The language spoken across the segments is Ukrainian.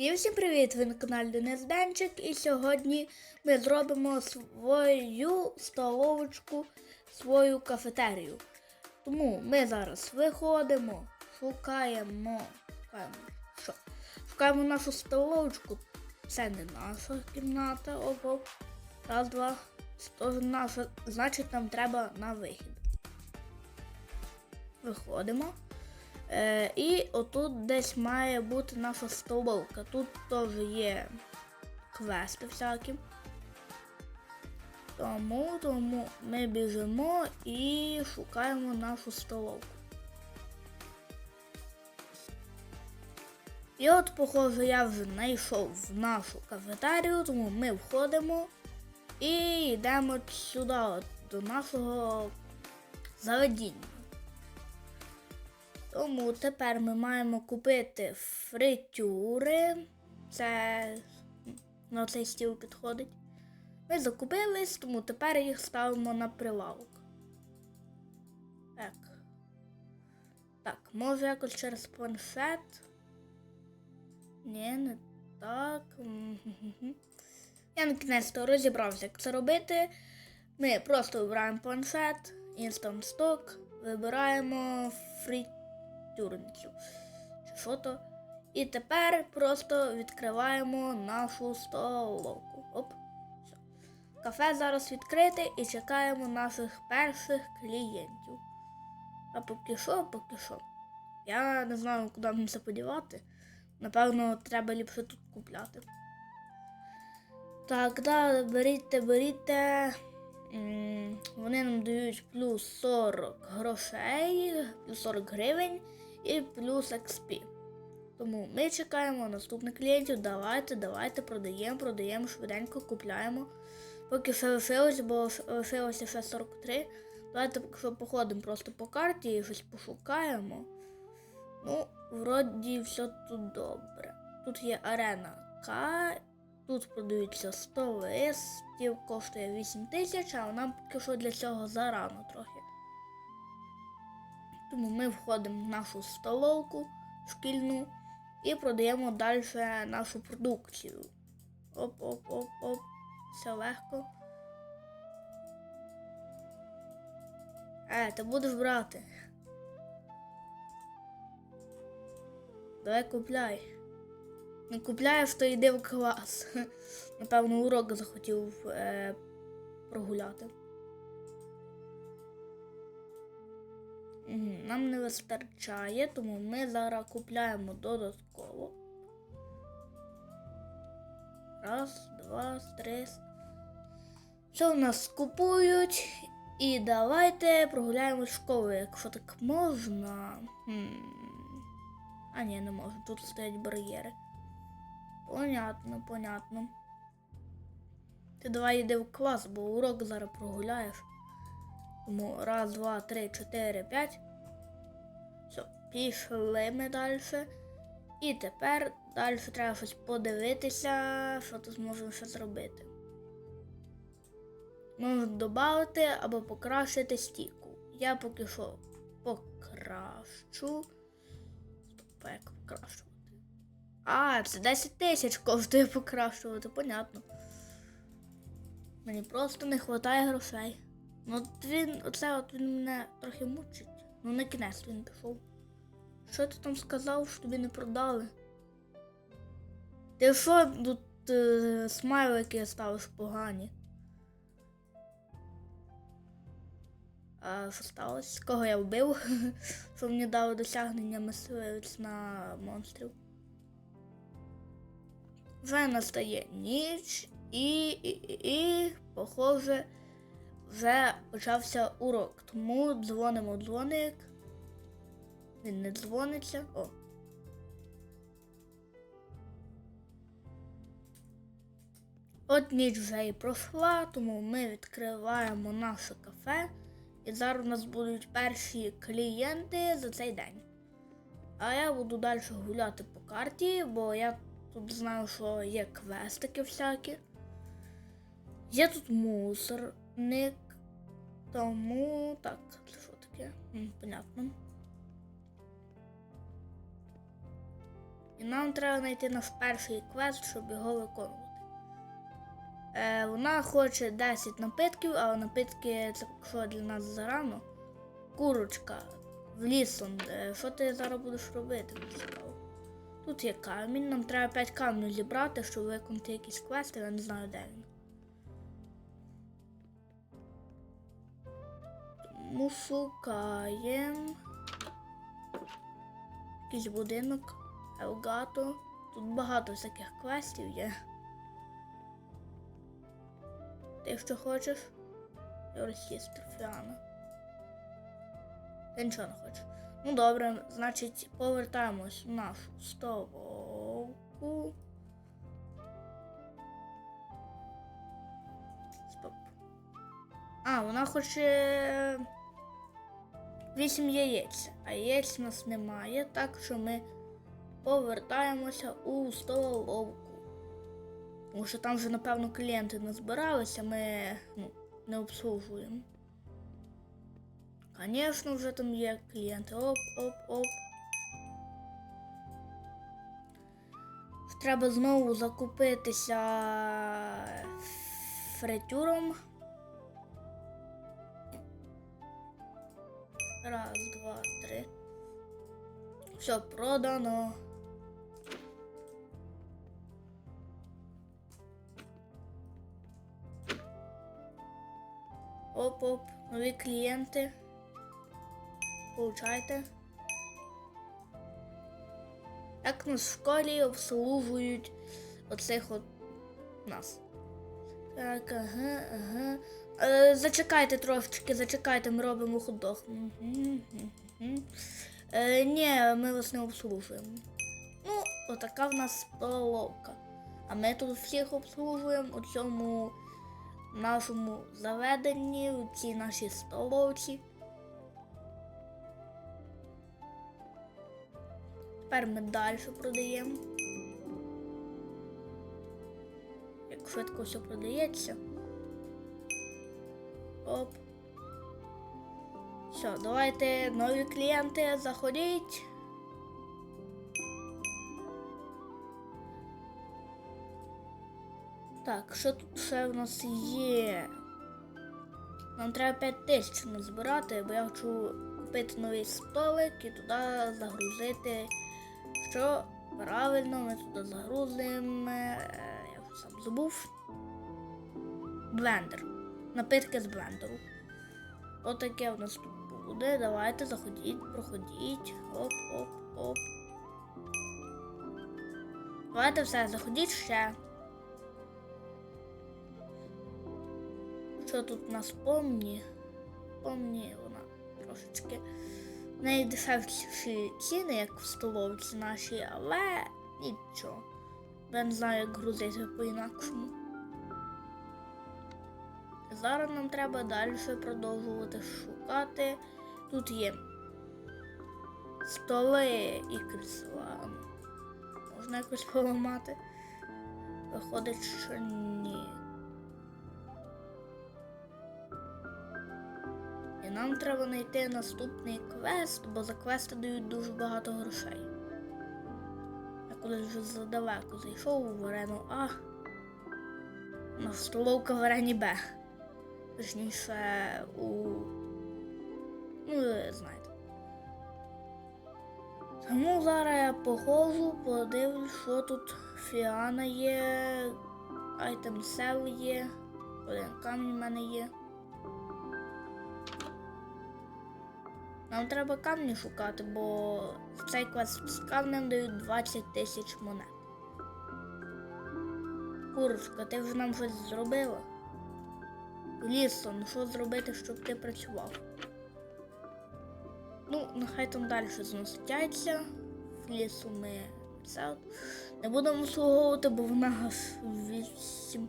І всім привіт! Ви на каналі Денис Денчик. І сьогодні ми зробимо свою столовочку, свою кафетерію. Тому ми зараз виходимо, шукаємо, шукаємо, що? шукаємо нашу столовочку. Це не наша кімната. Оп. Раз, два. Це наша. Значить, нам треба на вихід. Виходимо. Е, і отут десь має бути наша столовка. Тут теж є квести всякі. Тому, тому ми біжимо і шукаємо нашу столовку. І от, похоже, я вже знайшов в нашу кафетерію, тому ми входимо і йдемо сюди, от, до нашого заведіння. Тому тепер ми маємо купити фритюри. Це на цей стіл підходить. Ми закупились, тому тепер їх ставимо на прилавок. Так. Так, може якось через планшет. Ні, не так. Я на кінець то розібрався, як це робити. Ми просто вибираємо планшет, Instant Stock, вибираємо фритюрницю. Чи що то. І тепер просто відкриваємо нашу столовку. Оп. Все. Кафе зараз відкрите і чекаємо наших перших клієнтів. А поки що, поки що. Я не знаю, куди мені це подівати. Напевно, треба ліпше тут купляти. Так, да, беріть, беріть. Вони нам дають плюс 40 грошей, плюс 40 гривень і плюс XP. Тому ми чекаємо наступних клієнтів. Давайте, давайте, продаємо, продаємо, швиденько купляємо. Поки все лишилось, бо лишилося ще 43. Давайте що походимо просто по карті і щось пошукаємо. Ну, вроді все тут добре. Тут є арена К, тут продаються столи, стіл коштує 8 тисяч, а нам поки що для цього зарано трохи. Тому ми входимо в нашу столовку шкільну і продаємо далі нашу продукцію. Оп-оп-оп-оп. Все легко. Е, ти будеш брати. Давай купляй. Не купляєш, то йди в клас. Напевно, урок захотів е, прогуляти. Нам не вистачає, тому ми зараз купляємо додатково. Раз, два, три. Все в нас купують. І давайте прогуляємо школу, якщо так можна. Хм. А ні, не можу. Тут стоять бар'єри. Понятно, понятно. Ти давай йди в клас, бо урок зараз прогуляєш. Тому раз, два, три, чотири, п'ять. Все, пішли ми далі. І тепер далі треба щось подивитися, що тут зможемо ще зробити. Можна додати або покращити стійку. Я поки що покращу. Стоп, як покращувати? А, це 10 тисяч коштує покращувати, понятно. Мені просто не вистачає грошей. Ну от він, оце от він мене трохи мучить. Ну на кінець він пішов. Що ти там сказав, що тобі не продали? Ти що тут е, смайлики ставиш погані? А що сталося? Кого я вбив? що мені дало досягнення мисливець на монстрів. Вже настає ніч і, і, і, і похоже, вже почався урок. Тому дзвонимо дзвоник. Він не дзвониться. О. От ніч вже і пройшла, тому ми відкриваємо наше кафе. І зараз у нас будуть перші клієнти за цей день. А я буду далі гуляти по карті, бо я тут знаю, що є квестики всякі. Є тут мусорник. Тому так, це що таке? Понятно. І нам треба знайти наш перший квест, щоб його виконувати. Е, вона хоче 10 напитків, але напитки це що для нас зарано. Курочка в лісом. Е, що ти зараз будеш робити? Тут є камінь, нам треба 5 камінь зібрати, щоб виконати якісь квести, я не знаю, де він. Тому шукаємо. Якийсь будинок, Елгато. Тут багато всяких квестів є. Ти що хочеш? Російська Фіана. Ти нічого не хочеш. Ну добре, значить повертаємось в нашу столовку. Стоп. А, вона хоче 8 яєць, а яєць у нас немає, так що ми повертаємося у столовку. Тому що там вже, напевно, клієнти не збиралися, ми ну, не обслужуємо. Звісно, вже там є клієнти. Оп, оп, оп. Треба знову закупитися фритюром. Раз, два, три. Все продано. Оп-оп, нові клієнти. Получайте. Як нас в школі обслуговують оцих от нас. Так, ага, ага. Е, зачекайте трошечки, зачекайте, ми робимо хот-дог. Е, ні, ми вас не обслужуємо. Ну, отака в нас столовка. А ми тут всіх обслужуємо у цьому нашому заведенні, у цій нашій столовці. Тепер ми далі продаємо. Як швидко все продається. Оп. Все, давайте нові клієнти заходіть. Так, що тут ще в нас є? Нам треба 5 тисяч назбирати, бо я хочу купити новий столик і туди загрузити. Що правильно ми туди загрузимо. е, Я вже сам забув. Блендер. Напитки з блендеру. Отаке в нас тут буде. Давайте заходіть, проходіть. Оп, оп, оп. Давайте все, заходіть ще. Що тут у нас помні? Помні вона трошечки. В неї дешевші ціни, як в столовці нашій, але нічого. Я не знаю, як грузити по-інакшому. Зараз нам треба далі продовжувати шукати. Тут є столи і крісла. Можна якось поламати. Виходить, що ні. І нам треба знайти наступний квест, бо за квести дають дуже багато грошей. Я колись вже задалеко зайшов у варену А. На столовка в арені Б. Точніше у. Ну, знаєте. Тому зараз я походжу, подивлюсь, що тут Фіана є, айтем сел є, один камінь в мене є. Нам треба камні шукати, бо в цей квест з камнем дають 20 тисяч монет. Курочка, ти вже нам щось зробила? Лісон, що зробити, щоб ти працював? Ну, нехай там далі зноситяться. В лісу ми це не будемо обслуговувати, бо вона 8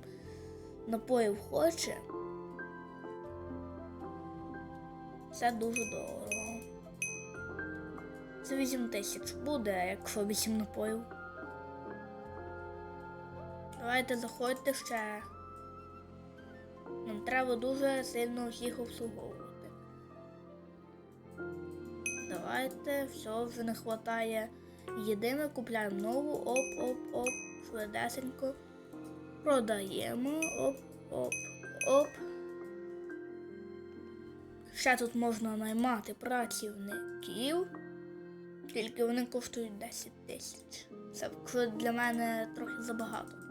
напоїв хоче. Це дуже дорого. Це 8 тисяч буде, якщо 8 напоїв. Давайте заходьте ще. Нам треба дуже сильно всіх обслуговувати. Давайте, все, вже не вистачає Їдемо, купляємо нову, оп, оп, оп, швидесенько. Продаємо, оп, оп, оп. Ще тут можна наймати працівників. Тільки вони коштують 10 тисяч. Це для мене трохи забагато.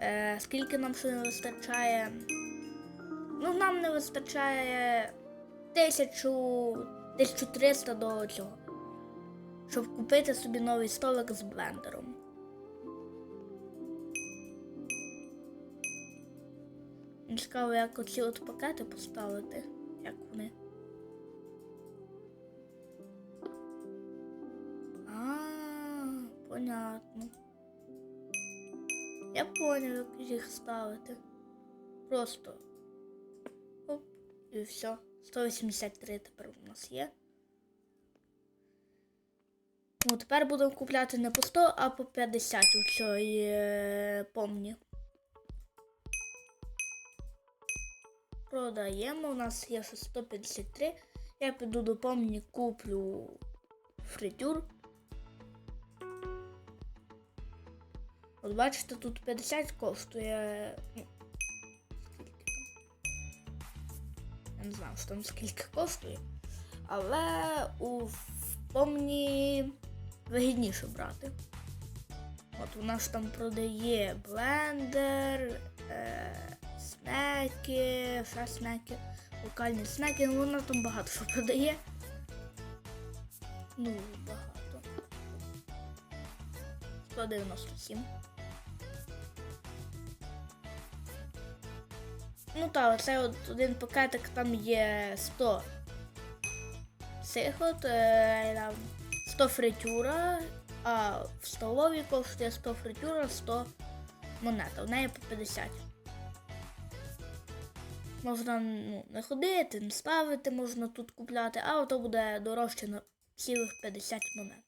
Е, скільки нам ще не вистачає? Ну, нам не вистачає тисячу, 1300 до цього. Щоб купити собі новий столик з блендером. Цікаво, як оці от пакети поставити, як вони. А, понятно. Я поняв, як їх ставити. Просто. Оп, і все. 183 тепер у нас є. Ну, тепер будемо купляти не по 100, а по 50 у цієї е, помні. Продаємо. У нас є ще 153. Я піду до помні, куплю фритюр. От бачите, тут 50 коштує. Ну, скільки там? Я не знаю, що там скільки коштує. Але у помні вигідніше брати. От вона ж там продає блендер, е, снеки, ще снеки, локальні снеки, ну вона там багато що продає. Ну, багато. 197. Ну так, оце от один пакетик там є 100 цих от е, 100 фритюра, а в столовій коштує 100 фритюра, 100 монета. В неї по 50. Можна ну, не ходити, не ставити, можна тут купляти, а то буде дорожче на цілих 50 монет.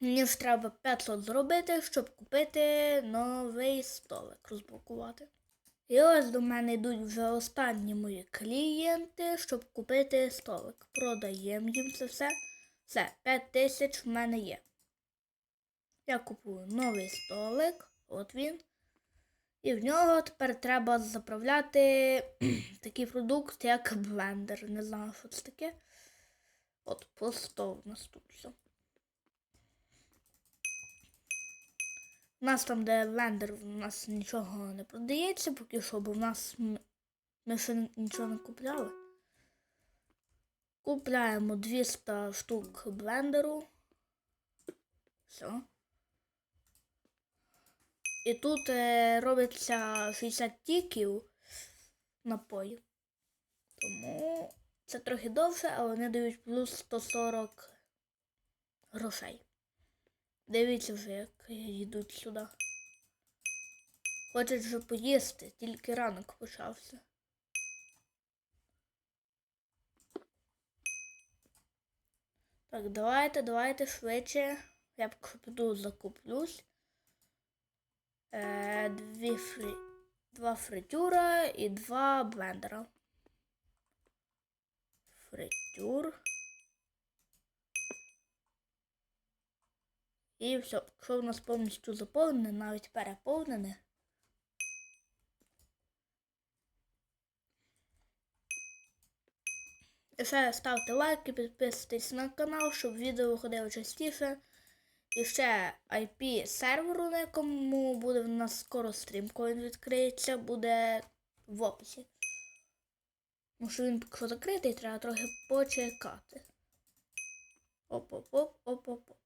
Мені ж треба 500 зробити, щоб купити новий столик розблокувати. І ось до мене йдуть вже останні мої клієнти, щоб купити столик. Продаємо їм це все. Все, 5 тисяч в мене є. Я купую новий столик, от він. І в нього тепер треба заправляти такий продукт, як блендер. Не знаю, що це таке. От, 100 в нас тут все. У нас там, де блендер, у нас нічого не продається, поки що, бо в нас ми ще нічого не купляли. Купляємо 200 штук блендеру. Все. І тут е, робиться 60 тіків напою. Тому це трохи довше, але вони дають плюс 140 грошей. Дивіться вже, як йдуть сюди. Хочуть вже поїсти, тільки ранок почався. Так, давайте, давайте швидше. Я піду закуплюсь. Е, дві фри... Два фритюра і два блендера. Фритюр. І все, якщо у нас повністю заповнене, навіть переповнене. І ще ставте лайки, підписуйтесь на канал, щоб відео виходило частіше. І ще IP серверу, на якому буде в нас скоро стрім, коли він відкриється, буде в описі. Тому що він закритий, треба трохи почекати. Оп-оп-оп, оп-оп-оп.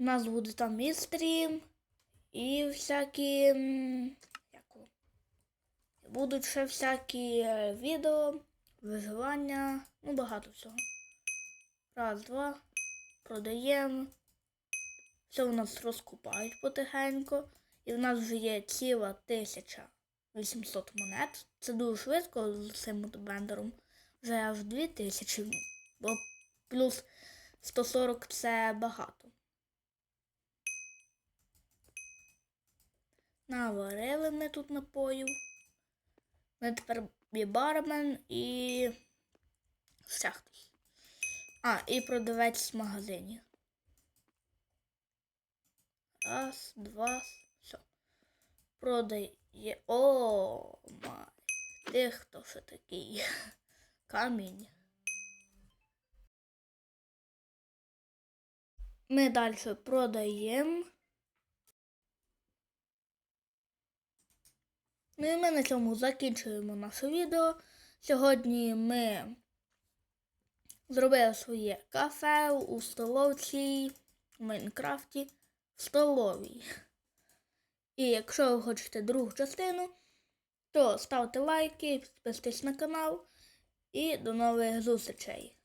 У нас буде там і стрім, і всякі. як Будуть ще всякі е, відео, виживання, ну багато всього. Раз, два. Продаємо. Все у нас розкупають потихеньку. І в нас вже є ціла 1800 монет. Це дуже швидко з цим блендером. Вже аж 2000, бо плюс 140 це багато. Наварили ми тут напоїв. Ми тепер і бармен, і ще хтось. А, і продавець в магазині. Раз, два, все. Продає. О, май. Ти хто ще такий? Камінь. Ми далі продаємо. Ну і ми на цьому закінчуємо наше відео. Сьогодні ми зробили своє кафе у столовці в Майнкрафті в столовій. І якщо ви хочете другу частину, то ставте лайки, підписуйтесь на канал і до нових зустрічей.